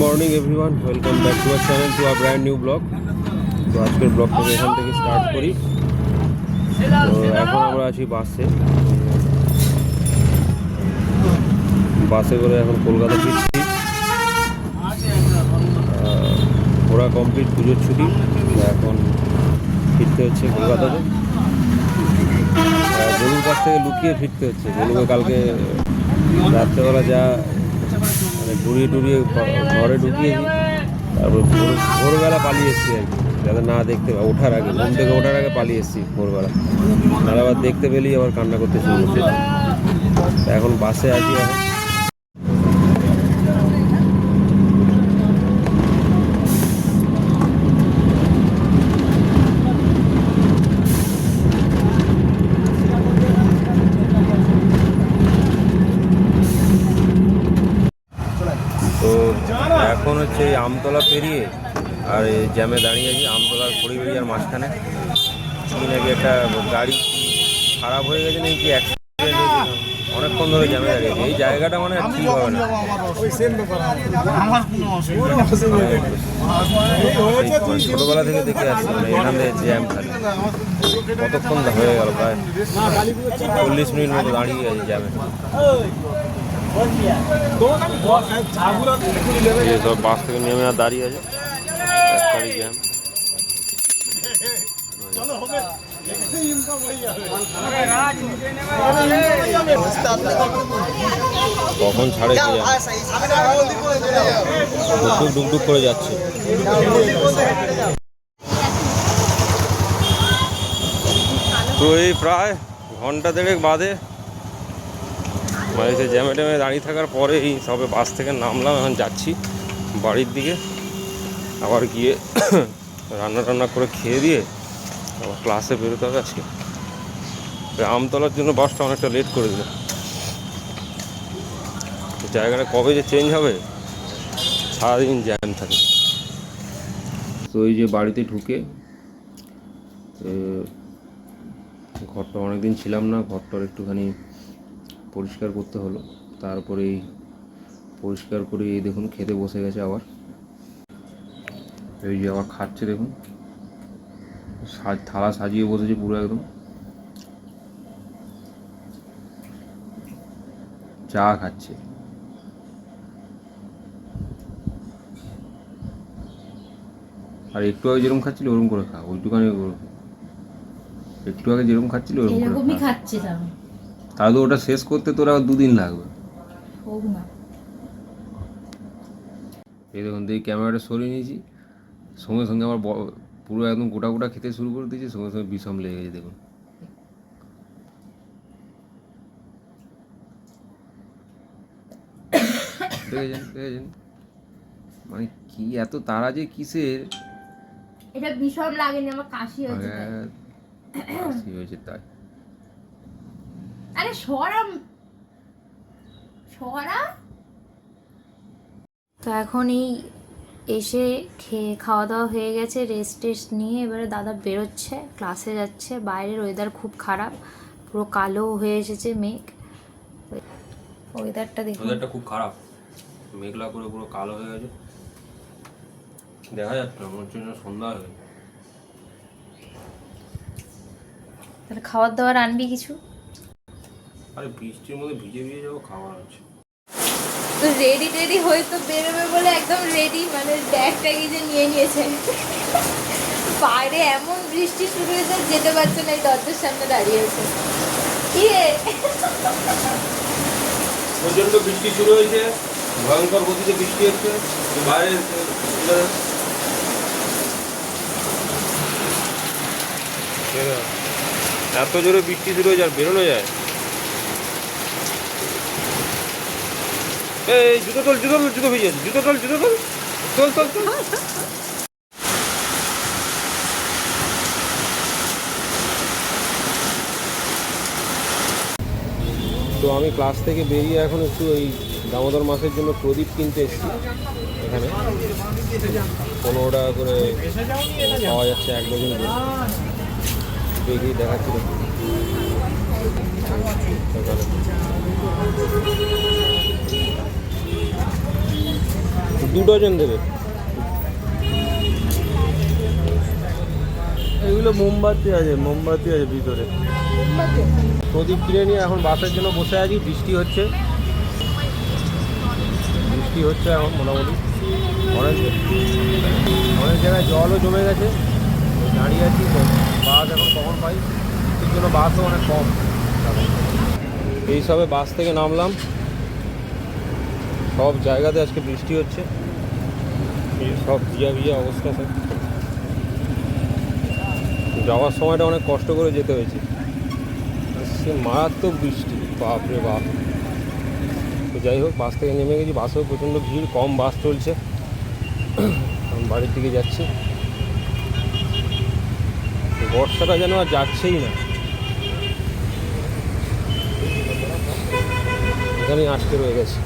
Morning, everyone. Welcome back to our channel to our brand new blog তো আজকের ব্লগটাকে এখান থেকে স্টার্ট করি। তো এখন আমরা আছি বাসে। বাসে করে এখন কলকাতা ফিরছি। ঘোরা কমপ্লিট পুজোর ছুটি। এখন ফিরতে হচ্ছে কলকাতাতে। গরুর কাছ থেকে লুকিয়ে ফিরতে হচ্ছে। গরুকে কালকে রাত্রেবেলা যা মানে ঘুরিয়ে টুরিয়ে ঘরে ঢুকিয়েছি তারপর ভোর ভোরবেলা পালিয়ে এসেছি আর কি। যাতে না দেখতে ওঠার আগে, ঘুম থেকে ওঠার আগে পালিয়ে এসেছি ভোরবেলা। নাহলে আবার দেখতে পেলেই আবার কান্না করতে শুরু করছে। এখন বাসে আছি এখন তো এখন হচ্ছে এই আমতলা পেরিয়ে আর এই জ্যামে দাঁড়িয়ে আছি আমতলার পরিবেরিয়ার মাঝখানে। কি নাকি একটা গাড়ি খারাপ হয়ে গেছে নাকি অ্যাক্সিডেন্ট অনেকক্ষণ ধরে জ্যামে দাঁড়িয়েছে এই জায়গাটা মানে আর ঠিক হবে না। ছোটবেলা থেকে দেখে আসছি মানে এখান থেকে জ্যাম থাকে কতক্ষণ হয়ে গেল প্রায় চল্লিশ মিনিট মতো দাঁড়িয়ে আছে জ্যামে। সব বাস থেকে নেমে আর দাঁড়িয়ে আছে একটারই জ্যাম কখন ছাড়ে ডুকডুক ডুকডুক করে যাচ্ছে তো এই প্রায় ঘণ্টা দেড়েক বাদে মানে সে জ্যামে ট্যামে দাঁড়িয়ে থাকার পরে এই সবে বাস থেকে নামলাম, এখন যাচ্ছি বাড়ির দিকে। আবার গিয়ে রান্না টান্না করে খেয়ে দিয়ে আবার ক্লাসে বেরোতে হবে আজকে। আমতলার জন্য বাসটা অনেকটা লেট করে দিল। জায়গাটা কবে যে চেঞ্জ হবে, সারাদিন জ্যাম থাকে। তো এই যে বাড়িতে ঢুকে ঘরটা অনেকদিন ছিলাম না, ঘরটার একটুখানি পরিষ্কার করতে হলো। তারপরে এই পরিষ্কার করে এই দেখুন খেতে বসে গেছে আবার। এই যে আবার খাচ্ছে দেখুন। থালা সাজিয়ে বসেছে পুরো একদম। চা খাচ্ছে। আর একটু আগে যেরকম খাচ্ছিল ওরকম করে খা ওইটুখানি একটু আগে যেরকম খাচ্ছিল ওরকম করে খাচ্ছে তাহলে ওটা শেষ করতে তোর আবার দুদিন লাগবে। এই দেখুন দেখি ক্যামেরাটা সরিয়ে নিয়েছি। সঙ্গে সঙ্গে আমার পুরো একদম গোটা গোটা খেতে শুরু করে দিয়েছি সঙ্গে সঙ্গে বিষম লেগে গেছে দেখুন। দেখেছেন দেখেছেন? মানে কি এত তারা যে কিসের? এটা বিষম লাগেনি আমার কাশি হচ্ছে হ্যাঁ, কাশি হয়েছে তাই। আরে সরাম। সরা? তো এখন এই এসে খেয়ে খাওয়া দাওয়া হয়ে গেছে রেস্ট টেস্ট নিয়ে এবারে দাদা বেরোচ্ছে ক্লাসে যাচ্ছে। বাইরের ওয়েদার খুব খারাপ পুরো কালো হয়ে এসেছে মেঘ। ওয়েদারটা দেখুন। ওয়েদারটা খুব খারাপ। মেঘলা করে পুরো কালো হয়ে গেছে। দেখা যাচ্ছে মনে হচ্ছে যেন সন্ধ্যা হয়ে গেছে। তাহলে খাবার দাবার আনবি কিছু? আরে বৃষ্টির মধ্যে ভিজে ভিজে যাব খাবার আছে তো রেডি টেডি হয়ে তো বেরোবে বলে একদম রেডি মানে ব্যাগ ট্যাগ যে নিয়ে নিয়েছে। বাইরে এমন বৃষ্টি শুরু হয়েছে যেতে পারছে না এই দরজার সামনে দাঁড়িয়েছে কি রে? প্রচণ্ড বৃষ্টি শুরু হয়েছে ভয়ঙ্কর গতিতে বৃষ্টি হচ্ছে বাইরে এত জোরে বৃষ্টি শুরু হয়েছে আর বেরোনো যায়? এই, জুতো তোল, জুতো জুতো ভিজে জুতো তোল জুতো তোল। তোল তোল তোল। তো আমি ক্লাস থেকে বেরিয়ে এখন একটু ওই দামোদর মাসের জন্য প্রদীপ কিনতে এসেছি এখানে। পনেরো টাকা করে পাওয়া যাচ্ছে এক ডজন করে। দেখি দেখাচ্ছি সকালে। দু ডজন দেবে। এগুলো মোমবাতি আছে মোমবাতি আছে ভিতরে। প্রদীপ কিনে নিয়ে এখন বাসের জন্য বসে আছি বৃষ্টি হচ্ছে। বৃষ্টি হচ্ছে এখন মোটামুটি। অনেক অনেক জায়গায় জলও জমে গেছে। দাঁড়িয়ে আছি বাস এখন কখন পাই? সেই জন্য বাসও অনেক কম। এখন। এই সবে বাস থেকে নামলাম। সব জায়গাতে আজকে বৃষ্টি হচ্ছে। সব ভিজা ভিজা অবস্থা সব। যাওয়ার সময়টা অনেক কষ্ট করে যেতে হয়েছে। সে মারাত্মক বৃষ্টি বাপরে বাপ। তো যাই হোক, বাস থেকে নেমে গেছি। বাসেও প্রচণ্ড ভিড়, কম বাস চলছে। বাড়ির দিকে যাচ্ছি। বর্ষাটা যেন আর যাচ্ছেই না। এখানেই আটকে রয়ে গেছে।